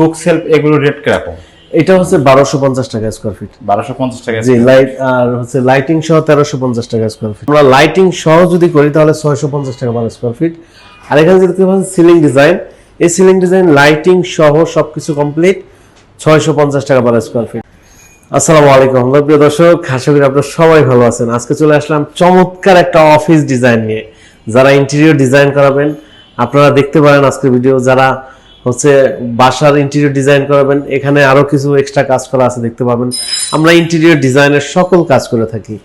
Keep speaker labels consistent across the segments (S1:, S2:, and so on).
S1: বুক shelf এগুলো rate কীরকম
S2: এটা হচ্ছে বারোশো পঞ্চাশ টাকা স্কোয়ার ফিট
S1: বারোশো পঞ্চাশ টাকা
S2: জি লাইট আর হচ্ছে লাইটিং সহ তেরোশো পঞ্চাশ টাকা স্কোয়ার ফিট আমরা লাইটিং সহ যদি করি তাহলে ছয়শো পঞ্চাশ টাকা পার স্কোয়ার ফিট আর এখানে যদি সিলিং ডিজাইন এই সিলিং ডিজাইন লাইটিং সহ সবকিছু কমপ্লিট ছয়শো পঞ্চাশ টাকা পার স্কোয়ার ফিট আসসালামু আলাইকুম প্রিয় দর্শক আশা করি আপনারা সবাই ভালো আছেন। আজকে চলে আসলাম চমৎকার একটা অফিস ডিজাইন নিয়ে। যারা ইন্টেরিয়র ডিজাইন করাবেন আপনারা দেখতে পারেন আজকের ভিডিও যারা হচ্ছে বাসার ইন্টেরিয়র ডিজাইন করাবেন এখানে আরও কিছু এক্সট্রা কাজ করা আছে দেখতে পাবেন। আমরা ইন্টেরিয়র ডিজাইনের সকল কাজ করে থাকি।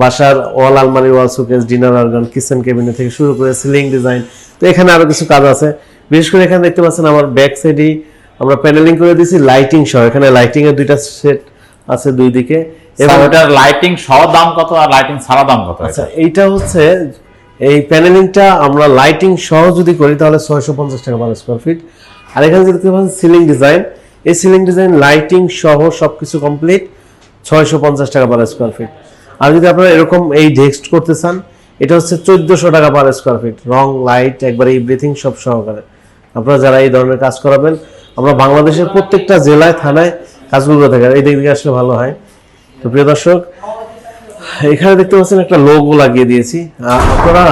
S2: বাসার ওয়াল আলমারি wall showcase dinner organ kitchen কেবিনে থেকে শুরু করে সিলিং ডিজাইন তো এখানে আরও কিছু কাজ আছে। বিশেষ করে এখানে দেখতে পাচ্ছেন আমার ব্যাক সাইডেই আমরা প্যানেলিং করে দিয়েছি লাইটিং সহ। এখানে লাইটিং এর দুইটা সেট আছে দুই দিকে। এবং
S1: এবং ওটার লাইটিং সহ দাম কত আর লাইটিং ছাড়া দাম কত?
S2: আচ্ছা এইটা হচ্ছে এই প্যানেলিংটা আমরা লাইটিং সহ যদি করি তাহলে ছয়শো পঞ্চাশ টাকা পার স্কোয়ার ফিট আর এখানে দেখতে পাচ্ছেন সিলিং ডিজাইন এই সিলিং ডিজাইন লাইটিং সহ সবকিছু কমপ্লিট ছয়শো পঞ্চাশ টাকা পার স্কোয়ার ফিট আর যদি আপনারা এরকম এই ডেস্ক করতে চান, এটা হচ্ছে চোদ্দশো টাকা পার স্কোয়ার ফিট রং লাইট একবারে এভরিথিং সব সহকারে। আপনারা যারা এই ধরনের কাজ করাবেন, আমরা বাংলাদেশের প্রত্যেকটা জেলায়, থানায় কাজগুলো থাকি এই দিক থেকে আসলে ভালো হয়। তো প্রিয় দর্শক, এখানে দেখতে পাচ্ছেন একটা লোগো লাগিয়ে দিয়েছি। আপনারা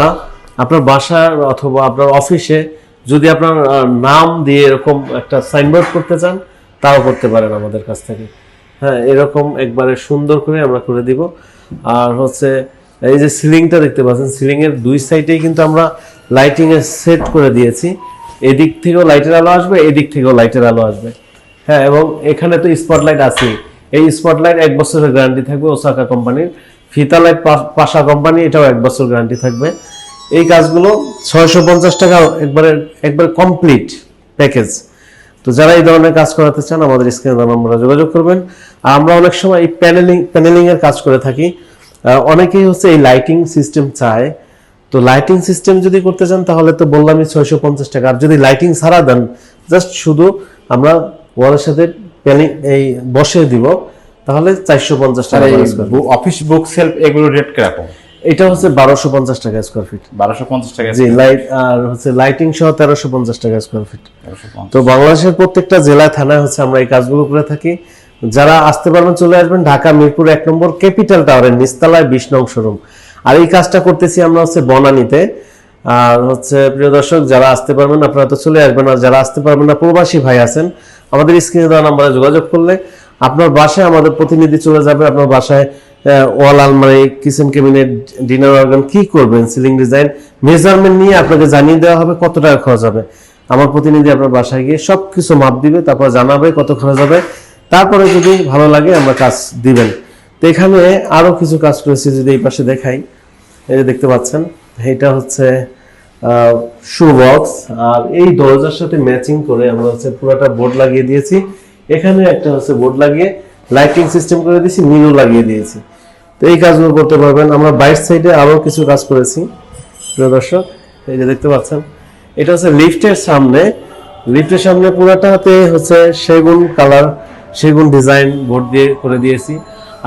S2: আপনার বাসার অথবা আপনার অফিসে যদি আপনার নাম দিয়ে এরকম একটা সাইনবোর্ড করতে চান, তাও করতে পারেন আমাদের কাছ থেকে। হ্যাঁ এরকম একবারে সুন্দর করে আমরা করে দিব। আর হচ্ছে, এই যে সিলিংটা দেখতে পাচ্ছেন সিলিং এর দুই সাইডেই কিন্তু আমরা লাইটিং এর সেট করে দিয়েছি। এদিক থেকেও লাইটের আলো আসবে, এদিক থেকেও লাইটের আলো আসবে। হ্যাঁ এবং এখানে তো স্পটলাইট আছে এই স্পটলাইট এক বছরের গ্যারান্টি থাকবে ওসাকা কোম্পানির। ফিতা লাইট পাশা কোম্পানি, এটাও এক বছর গ্যারান্টি থাকবে। এই কাজগুলো ছয়শো পঞ্চাশ টাকা একবারে একবার কমপ্লিট প্যাকেজ তো যারা এই ধরনের কাজ করাতে চান আমাদের স্ক্রিনে নম্বরে যোগাযোগ করবেন। আর আমরা অনেক সময় এই প্যানেলিং প্যানেলিং এর কাজ করে থাকি। অনেকেই হচ্ছে এই লাইটিং সিস্টেম চায়। তো লাইটিং সিস্টেম যদি করতে চান তাহলে তো বললামই ছয়শো পঞ্চাশ টাকা। আর যদি লাইটিং ছাড়া দেন জাস্ট শুধু আমরা ওয়ালের সাথে প্যানিং এই বসে দিব তাহলে চারশো পঞ্চাশ টাকা
S1: অফিস বুক সেলফ এগুলো রেট কীরকম?
S2: এটা হচ্ছে বারোশো পঞ্চাশ টাকা স্কোয়ার ফিট
S1: বারোশো পঞ্চাশ টাকা
S2: জি লাইট আর হচ্ছে লাইটিং সহ তেরোশো পঞ্চাশ টাকা স্কোয়ার ফিট তো বাংলাদেশের প্রত্যেকটা জেলায় থানায় হচ্ছে আমরা এই কাজগুলো করে থাকি। যারা আসতে পারবেন চলে আসবেন ঢাকা মিরপুর এক নম্বর ক্যাপিটাল টাওয়ারের নিস্তালায় বিশ নং শোরুম। আর এই কাজটা করতেছি আমরা হচ্ছে বনানীতে। আর হচ্ছে প্রিয় দর্শক যারা আসতে পারবেন আপনারা তো চলে আসবেন। আর যারা আসতে পারবেন না প্রবাসী ভাই আছেন আমাদের স্ক্রিনে দেওয়া নাম্বারে যোগাযোগ করলে আপনার বাসায় আমাদের প্রতিনিধি চলে যাবে, আপনার বাসায় ওয়াল আলমারি কিচেন ক্যাবিনেট ডিনার অর্গান কি করবেন? সিলিং ডিজাইন মেজারমেন্ট নিয়ে আপনাকে জানিয়ে দেওয়া হবে কত টাকা খরচ হবে। আমার প্রতিনিধি আপনার বাসায় গিয়ে সব কিছু মাপ দিবে, তারপর জানাবে কত খরচ হবে। তারপরে যদি ভালো লাগে, আমরা কাজ দিবেন। তো এখানে আরও কিছু কাজ করেছি যদি এই পাশে দেখাই। এই দেখতে পাচ্ছেন, এটা হচ্ছে শু বক্স আর এই দরজার সাথে ম্যাচিং করে আমরা হচ্ছে পুরোটা বোর্ড লাগিয়ে দিয়েছি। এখানে একটা হচ্ছে বোর্ড লাগিয়ে লাইটিং সিস্টেম করে দিয়েছি মিরর লাগিয়ে দিয়েছি। তো এই কাজগুলো করতে পারবেন। আমরা বাইর সাইডে আরও কিছু কাজ করেছি, প্রিয় দর্শক, এই যে দেখতে পাচ্ছেন, এটা হচ্ছে লিফটের সামনে। লিফটের সামনে পুরাটাতে হচ্ছে সেগুন কালার সেগুন ডিজাইন বোর্ড দিয়ে করে দিয়েছি।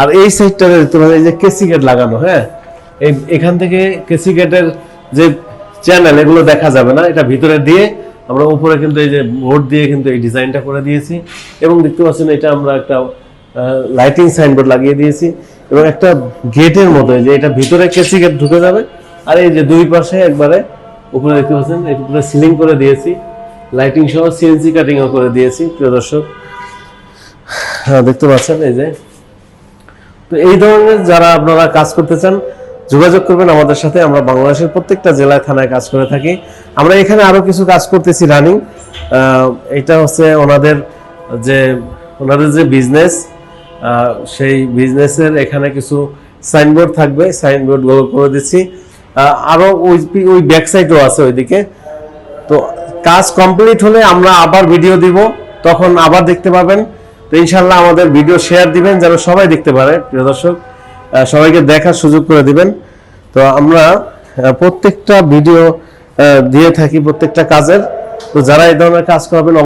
S2: আর এই সাইডটাতে দেখতে পাচ্ছেন, এই যে কেসি গেট লাগানো হ্যাঁ? এই, এখান থেকে কেসি গেটের যে চ্যানেল এগুলো দেখা যাবে না। এটা ভিতরে দিয়ে আমরা উপরে কিন্তু এই যে বোর্ড দিয়ে কিন্তু এই ডিজাইনটা করে দিয়েছি এবং দেখতে পাচ্ছেন এটা আমরা একটা লাইটিং সাইনবোর্ড লাগিয়ে দিয়েছি এবং একটা গেটের মতো যে এটা ভিতরে কেসি গেট ঢুকে যাবে আর এই যে দুই পাশে একবারে উপরে দেখতে পাচ্ছেন, এই উপরে সিলিং করে দিয়েছি লাইটিং সহ সিএনসি কাটিংও করে দিয়েছি, প্রিয় দর্শক। হ্যাঁ দেখতে পাচ্ছেন এই যে। তো এই ধরনের যারা আপনারা কাজ করতে চান যোগাযোগ করবেন আমাদের সাথে। আমরা বাংলাদেশের প্রত্যেকটা জেলায়, থানায় কাজ করে থাকি। আমরা এখানে আরও কিছু কাজ করতেছি রানিং এটা হচ্ছে ওনাদের যে ওনাদের যে বিজনেস সেই বিজনেসের এখানে কিছু সাইনবোর্ড থাকবে। সাইনবোর্ডগুলো করে দিচ্ছি। আরও ওই ওই ব্যাক সাইডও আছে ওইদিকে। তো কাজ কমপ্লিট হলে আমরা আবার ভিডিও দিব। তখন আবার দেখতে পাবেন। তো ইনশাল্লাহ আমাদের ভিডিও শেয়ার দিবেন, যেন সবাই দেখতে পারে, প্রিয় দর্শক। সবাইকে দেখার সুযোগ করে দিবেন। তো আমরা প্রত্যেকটা ভিডিও দিয়ে থাকি প্রত্যেকটা কাজের। তো যারা এই ধরনের কাজ করবেন